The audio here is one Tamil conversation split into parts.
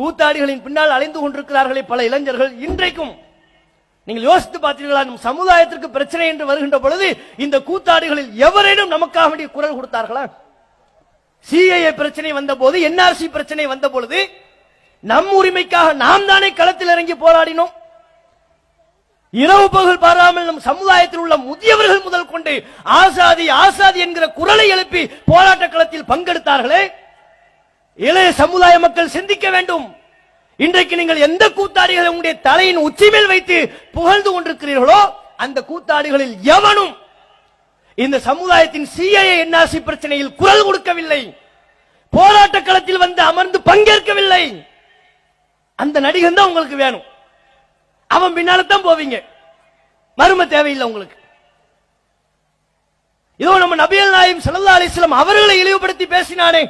கூத்தாடிகளின் பின்னால் அலைந்து கொண்டிருக்கிறார்களே பல இளைஞர்கள் இன்றைக்கும் நீங்கள் யோசித்து பார்த்தீர்களா நம் சமுதாயத்திற்கு பிரச்சனை என்று வருகின்ற பொழுது இந்த கூத்தாடிகளில் எவரேனும் நமக்காக வேண்டிய குரல் கொடுத்தார்களா? சிஐஏ பிரச்சனை வந்த போது என்ஆர்சி பிரச்சனை வந்த பொழுது நம் உரிமைக்காக நாம் தானே களத்தில் இறங்கி போராடினோம். இரவு பகல் பாராமல் நம் சமுதாயத்தில் உள்ள முதியவர்கள் முதல் கொண்டு ஆசாதி ஆசாதி என்கிற குரலை எழுப்பி போராட்ட களத்தில் பங்கெடுத்தார்களே. இளைய சமுதாய மக்கள் சிந்திக்க வேண்டும். இன்றைக்கு நீங்கள் எந்த கூத்தாடிகளை உங்களுடைய தலையின் உச்சி மேல் வைத்து புகழ்ந்து கொண்டிருக்கிறீர்களோ அந்த கூத்தாடிகளில் எவனும் இந்த சமுதாயத்தின் சிஐஏ என்ஆர்சி பிரச்சனையில் குரல் கொடுக்கவில்லை. போராட்ட களத்தில் வந்து அமர்ந்து பங்கேற்கவில்லை. அந்த நடிகன் தான் உங்களுக்கு வேணும். அவன் பின்னால தான் போவீங்க. மரும தேவையில்லை உங்களுக்கு. இதோ நம்ம நபியல் நாயம் ஸல்லல்லாஹு அலிஸ்லாம் அவர்களை இழிவுபடுத்தி பேசினானே.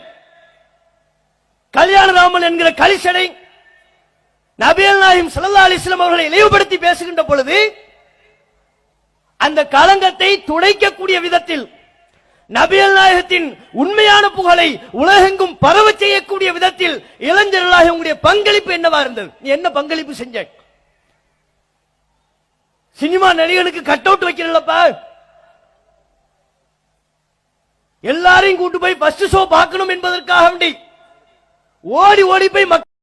கல்யாணராமன் என்கிற கலிசடை நபியல் நாயம் சல்லா அலிஸ்லாம் அவர்களை இழிவுபடுத்தி பேசுகின்ற பொழுது அந்த களங்கத்தை துடைக்கக்கூடிய விதத்தில் நபியல் நாயகத்தின் உண்மையான புகழை உலகெங்கும் பரவ செய்யக்கூடிய விதத்தில் இளைஞர்களாக உங்களுடைய பங்களிப்பு என்னவா இருந்தது? நீ என்ன பங்களிப்பு செஞ்ச? சினிமா நடிகனுக்கு கட் அவுட் வைக்கிறல்லப்பா எல்லாரையும் கூட்டு போய் பஸ்ட் ஷோ பார்க்கணும் என்பதற்காக வேண்டி ஓடி ஓடி போய் மக்கள்